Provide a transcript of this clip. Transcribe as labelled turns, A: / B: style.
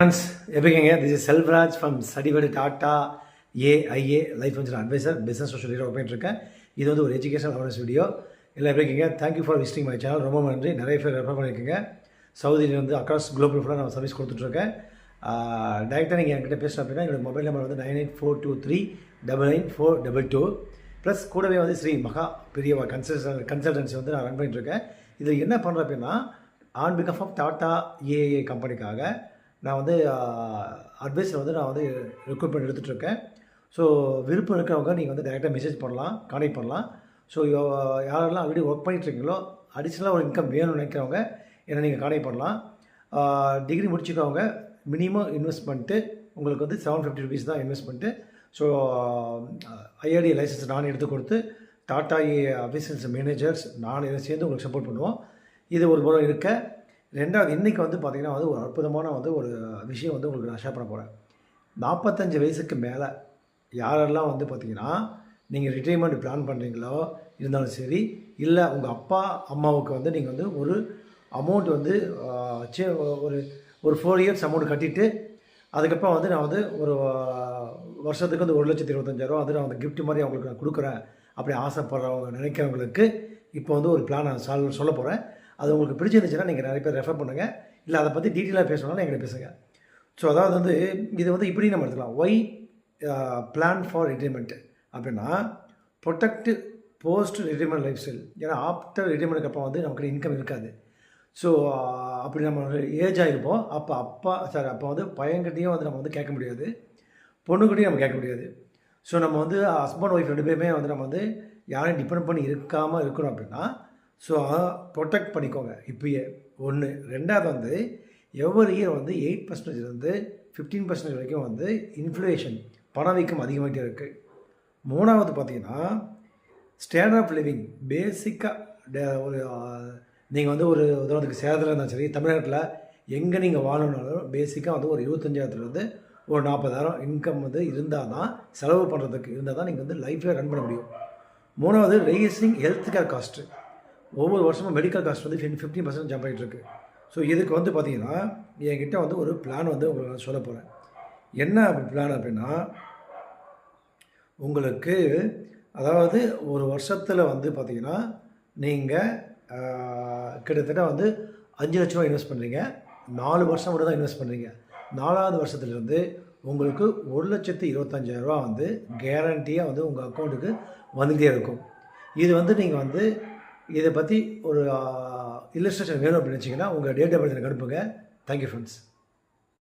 A: Friends எப்படிங்க this is Selvaraj from சடிவடு Tata AIA life insurance advisor business social leader பண்ணிட்டு இருக்கேன் இது வந்து ஒரு எஜுகேஷன் அவேர்னஸ் வீடியோ இல்லை எப்படி இருக்கீங்க? Thank you for visiting my channel ரொம்ப நன்றி. நிறைய பேர் ரெஃபர் பண்ணியிருக்கீங்க. சவுதியிலேருந்து வந்து அக்ராஸ் குளோபல் ஃபுல்லாக நான் சர்வீஸ் கொடுத்துட்ருக்கேன். டேரெக்டாக நீங்கள் என்கிட்ட பேசணும் அப்படின்னா என்னோட மொபைல் நம்பர் வந்து nine eight four two three double nine four double two. Plus கூடவே வந்து ஸ்ரீ மகா பெரிய கன்சல்டன் கன்சல்டன்சி வந்து நான் ரன் பண்ணிட்டுருக்கேன் இதில் என்ன பண்ணுறேன் அப்படின்னா ஆன் பிகாஃப் ஆஃப் டாட்டா ஏஏ கம்பெனிக்காக நான் வந்து அட்வைஸில் வந்து நான் வந்து ரெக்ரூட்மெண்ட் எடுத்துகிட்டு இருக்கேன் ஸோ விருப்பம் இருக்கிறவங்க நீங்கள் வந்து டேரெக்டாக மெசேஜ் பண்ணலாம் கான்டெக்ட் பண்ணலாம். ஸோ யாரெல்லாம் ஆல்ரெடி ஒர்க் பண்ணிட்டுருக்கீங்களோ அடிஷ்னலாக ஒரு இன்கம் வேணும்னு நினைக்கிறவங்க என்னை நீங்கள் கான்டெக்ட் பண்ணலாம். டிகிரி முடிச்சுக்கவங்க மினிமம் இன்வெஸ்ட்மெண்ட்டு உங்களுக்கு வந்து செவன் ஃபிஃப்டி ருபீஸ் தான் இன்வெஸ்ட்மெண்ட்டு ஸோ ஐஆர்டி லைசன்ஸ் நான் எடுத்து கொடுத்து டாடா ஐ அஃபீஷியல்ஸ் மேனேஜர்ஸ் நான் இதை சேர்ந்து உங்களுக்கு சப்போர்ட் பண்ணுவோம். இது ஒரு முறை இருக்க. ரெண்டாவது இன்றைக்கி வந்து பார்த்திங்கன்னா வந்து ஒரு அற்புதமான வந்து ஒரு விஷயம் வந்து உங்களுக்கு நான் ஷேர் பண்ண போகிறேன் நாற்பத்தஞ்சு வயசுக்கு மேலே யாரெல்லாம் வந்து பார்த்திங்கன்னா நீங்கள் ரிட்டைர்மெண்ட் பிளான் பண்ணுறீங்களோ இருந்தாலும் சரி இல்லை உங்கள் அப்பா அம்மாவுக்கு வந்து நீங்கள் வந்து ஒரு அமௌண்ட் வந்து சே- ஒரு ஒரு ஃபோர் இயர்ஸ் அமௌண்ட் கட்டிட்டு அதுக்கப்புறம் வந்து நான் வந்து ஒரு வருஷத்துக்கு வந்து ஒரு லட்சத்தி இருபத்தஞ்சாயிரம் அது நான் வந்து கிஃப்ட் மாதிரி அவங்களுக்கு நான் கொடுக்குறேன். அப்படி ஆசைப்படுறவங்க நினைக்கிறவங்களுக்கு இப்போ வந்து ஒரு பிளான் நான் சால் சொல்ல போகிறேன் அது உங்களுக்கு பிடிச்சிருந்துச்சுன்னா நீங்கள் நிறைய பேர் ரெஃபர் பண்ணுங்கள் இல்லை அதை பற்றி டீட்டெயிலாக பேசணும்னா எங்களை பேசுங்கள் ஸோ அதாவது வந்து இது வந்து இப்படி நம்ம எடுத்துக்கலாம். ஒய் பிளான் ஃபார் ரிட்டைர்மெண்ட் அப்படின்னா protect post retirement life style ஏன்னா ஆஃப்டர் ரிட்டைர்மெண்ட்டுக்கு அப்போ வந்து நமக்கு இன்கம் இருக்காது. ஸோ அப்படி நம்ம ஏஜ் ஆகிருப்போம் அப்போ அப்பா சார் அப்போ வந்து பையன்கிட்டையும் வந்து நம்ம வந்து கேட்க முடியாது. பொண்ணுக்கிட்டையும் நம்ம கேட்க முடியாது. ஸோ நம்ம வந்து ஹஸ்பண்ட் ஒய்ஃப் ரெண்டு பேருமே வந்து நம்ம வந்து யாரையும் டிபெண்ட் பண்ணி இருக்காமல் இருக்கணும் அப்படின்னா ஸோ ப்ரொடெக்ட் பண்ணிக்கோங்க. இப்போயே ஒன்று ரெண்டாவது வந்து எவ்வொரு இயர் வந்து எயிட் பர்சன்டேஜ்லேருந்து ஃபிஃப்டீன் பர்சன்டேஜ் வரைக்கும் வந்து இன்ஃப்ளேஷன் பணவீக்கம் அதிகமாகிட்டே இருக்குது மூணாவது பார்த்தீங்கன்னா ஸ்டாண்டர்ட் ஆஃப் லிவிங் பேசிக்காக ஒரு நீங்கள் வந்து ஒரு உதாரணத்துக்கு சேலத்தில் இருந்தாலும் சரி தமிழ்நாட்டில் எங்கே நீங்கள் வாழணுனாலும் பேசிக்காக வந்து ஒரு இருபத்தஞ்சாயிரத்துலேருந்து ஒரு நாற்பதாயிரம் இன்கம் வந்து இருந்தால் தான் செலவு பண்ணுறதுக்கு இருந்தால் தான் நீங்கள் வந்து லைஃப்பில் ரன் பண்ண முடியும். மூணாவது ரேசிங் ஹெல்த் கேர் காஸ்ட்டு ஒவ்வொரு வருஷமும் மெடிக்கல் காஸ்ட் வந்து ஃபிஃப்டீன் பர்சன்ட் ஜம்ப் ஆகிட்டு ஸோ இதுக்கு வந்து பார்த்தீங்கன்னா என்கிட்ட வந்து ஒரு பிளான் வந்து உங்களுக்கு நான் சொல்ல போகிறேன் என்ன பிளான் அப்படின்னா உங்களுக்கு அதாவது ஒரு வருஷத்தில் வந்து பார்த்தீங்கன்னா நீங்கள் கிட்டத்தட்ட வந்து அஞ்சு லட்ச ரூபா இன்வெஸ்ட் பண்ணுறீங்க நாலு வருஷம் மட்டும் தான் இன்வெஸ்ட் பண்ணுறீங்க நாலாவது வருஷத்துலேருந்து உங்களுக்கு ஒரு லட்சத்து இருபத்தஞ்சாயிரரூபா வந்து கேரண்டியாக வந்து உங்கள் அக்கௌண்ட்டுக்கு வந்துகிட்டே இருக்கும். இது வந்து நீங்கள் வந்து இதை பற்றி ஒரு இல்லஸ்ட்ரேஷன் வேணும் அப்படின்னு நினச்சிங்கன்னா உங்கள் டேட் ஆஃப் பர்த் எனக்கு அனுப்புங்க. Thank you friends